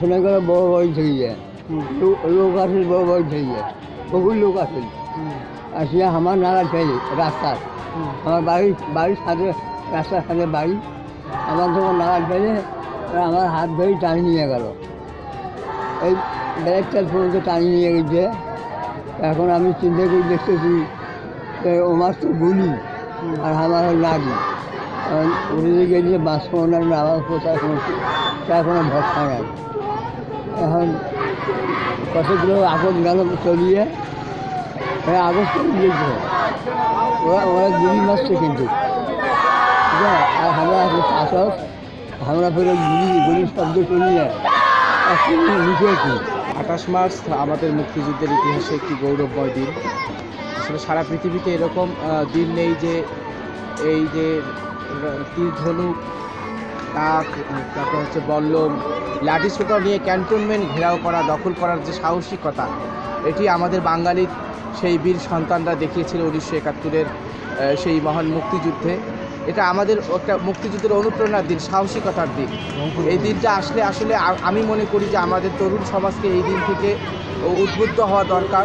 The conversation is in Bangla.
মনে করে বড় বাড়ি থেকে যায়। লোক আসে বড় বাড়ি থেকে যায়। বহু লোক আসে। আসিয়া আমার নালা ফেলে রাস্তার। আমার বাড়ির বাড়ির সাথে রাস্তার সাথে বাড়ি। আমার যখন নাগাল ফেলে আমার হাত ধরে টানি নিয়ে গেল। এই ব্যাগটার পর্যন্ত টানি নিয়ে গেছে। এখন আমি চিন্তা করে দেখতেছি যে ওমার তো গুলি আর আমার নাগি উড়ে গেছে বাঁশমোনার আবার কোথায় কোনো ভরসা নাই। এখন কতগুলো আগত গেল চলিয়ে আগত চলিয়েছে ওরা ওরা গুলি মারছে কিন্তু। ঠিক আছে? আর আমরা এখন শাসক আমরা ফেরত গুলি গুলির শব্দ শুনিয়ে লিখেছি। আঠাশ মার্চ আমাদের মুক্তিযুদ্ধের ইতিহাসে একটি গৌরবময় দিন। আসলে সারা পৃথিবীতে এরকম দিন নেই যে এই যে তীর ধনুক তাক তারপর হচ্ছে বল্লম। লাঠি ছোটা নিয়ে ক্যান্টনমেন্ট ঘেরাও করা, দখল করার যে সাহসিকতা, এটি আমাদের বাঙালির সেই বীর সন্তানরা দেখিয়েছিল উনিশশো একাত্তরের সেই মহান মুক্তিযুদ্ধে। এটা আমাদের একটা মুক্তিযুদ্ধের অনুপ্রেরণার দিন, সাহসিকতার দিন। এই দিনটা আসলে আসলে আমি মনে করি যে আমাদের তরুণ সমাজকে এই দিন থেকে উদ্বুদ্ধ হওয়া দরকার।